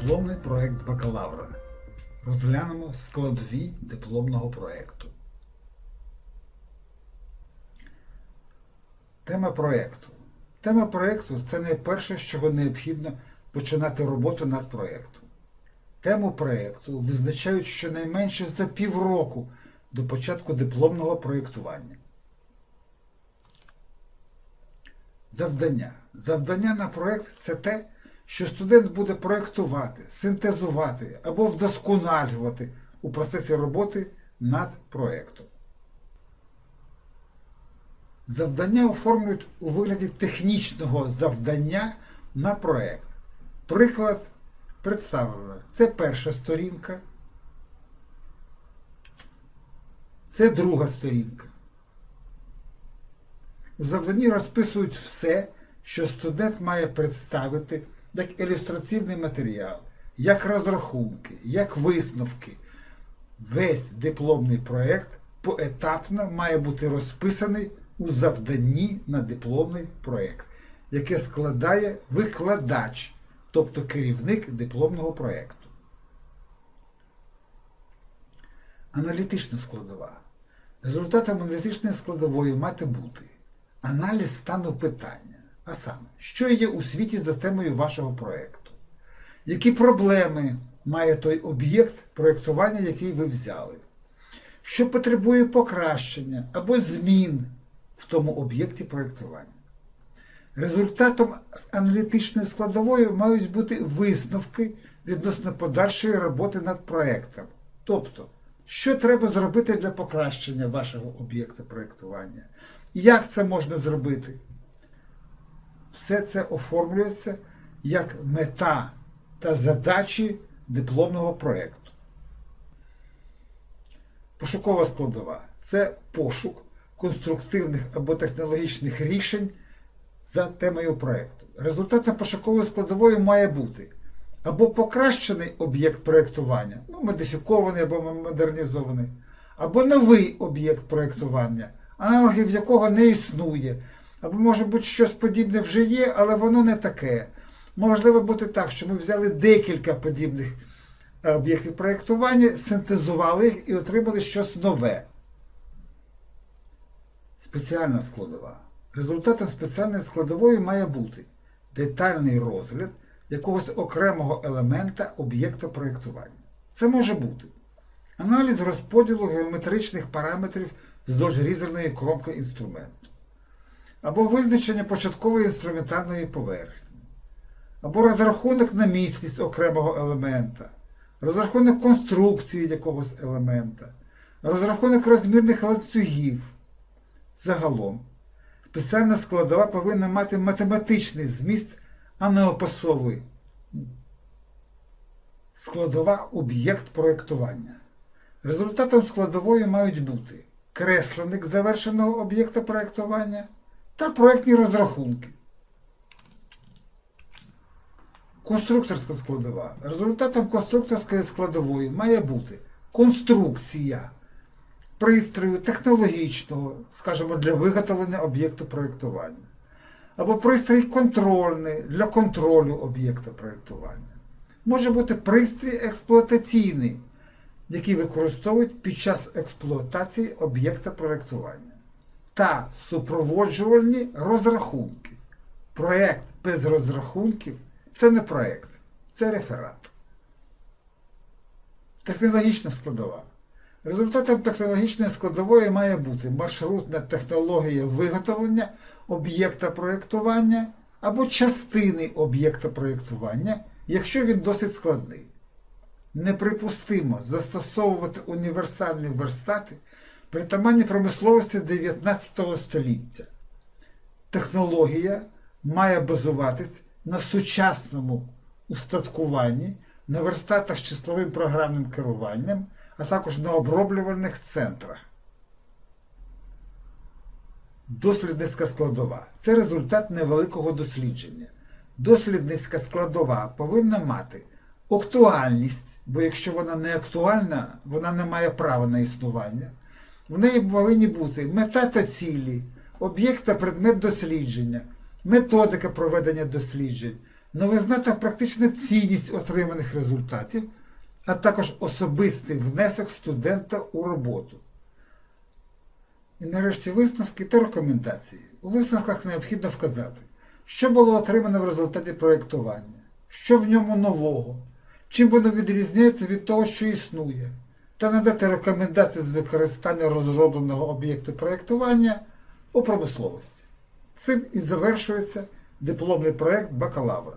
Дипломний проект бакалавра. Розглянемо складові дипломного проекту. Тема проекту. Тема проекту це найперше, з чого необхідно починати роботу над проектом. Тему проекту визначають щонайменше за півроку до початку дипломного проєктування. Завдання. Завдання на проєкт це те, що студент буде проєктувати, синтезувати або вдосконалювати у процесі роботи над проєктом. Завдання оформлюють у вигляді технічного завдання на проєкт. Приклад представлено. Це перша сторінка. Це друга сторінка. У завданні розписують все, що студент має представити як ілюстраційний матеріал, як розрахунки, як висновки. Весь дипломний проєкт поетапно має бути розписаний у завданні на дипломний проєкт, яке складає викладач, тобто керівник дипломного проєкту. Аналітична складова. Результатом аналітичної складової мати бути аналіз стану питання, а саме, що є у світі за темою вашого проєкту, які проблеми має той об'єкт проєктування, який ви взяли, що потребує покращення або змін в тому об'єкті проєктування. Результатом аналітичної складової мають бути висновки відносно подальшої роботи над проєктом. Тобто, що треба зробити для покращення вашого об'єкта проєктування? Як це можна зробити? Все це оформлюється як мета та задачі дипломного проєкту. Пошукова складова це пошук конструктивних або технологічних рішень за темою проєкту. Результатом пошукової складової має бути або покращений об'єкт проєктування, ну, модифікований або модернізований, або новий об'єкт проєктування, аналогів якого не існує, або, може бути, щось подібне вже є, але воно не таке. Можливо бути так, що ми взяли декілька подібних об'єктів проєктування, синтезували їх і отримали щось нове. Спеціальна складова. Результатом спеціальної складової має бути детальний розгляд якогось окремого елемента об'єкта проєктування. Це може бути аналіз розподілу геометричних параметрів вздовж різерної кромки інструменту, або визначення початкової інструментальної поверхні, або розрахунок на міцність окремого елемента, розрахунок конструкції якогось елемента, розрахунок розмірних ланцюгів. Загалом, спеціальна складова повинна мати математичний зміст, а не описовий. Складова об'єкт проєктування. Результатом складової мають бути кресленик завершеного об'єкта проєктування та проєктні розрахунки. Конструкторська складова. Результатом конструкторської складової має бути конструкція пристрою технологічного, скажімо, для виготовлення об'єкту проєктування. Або пристрій контрольний для контролю об'єкта проєктування. Може бути пристрій експлуатаційний, який використовують під час експлуатації об'єкта проєктування. Та супроводжувальні розрахунки. Проєкт без розрахунків це не проєкт, це реферат. Технологічна складова. Результатом технологічної складової має бути маршрутна технологія виготовлення об'єкта проєктування або частини об'єкта проєктування, якщо він досить складний. Неприпустимо застосовувати універсальні верстати притаманні промисловості 19 століття. Технологія має базуватись на сучасному устаткуванні, на верстатах з числовим програмним керуванням а також на оброблювальних центрах. Дослідницька складова це результат невеликого дослідження. Дослідницька складова повинна мати актуальність, бо якщо вона не актуальна, вона не має права на існування. В неї повинні бути мета та цілі, об'єкт та предмет дослідження, методика проведення досліджень, новизна та практична цінність отриманих результатів, а також особистий внесок студента у роботу. І нарешті висновки та рекомендації. У висновках необхідно вказати, що було отримано в результаті проєктування, що в ньому нового, чим воно відрізняється від того, що існує, та надати рекомендації з використання розробленого об'єкту проєктування у промисловості. Цим і завершується дипломний проєкт бакалавра.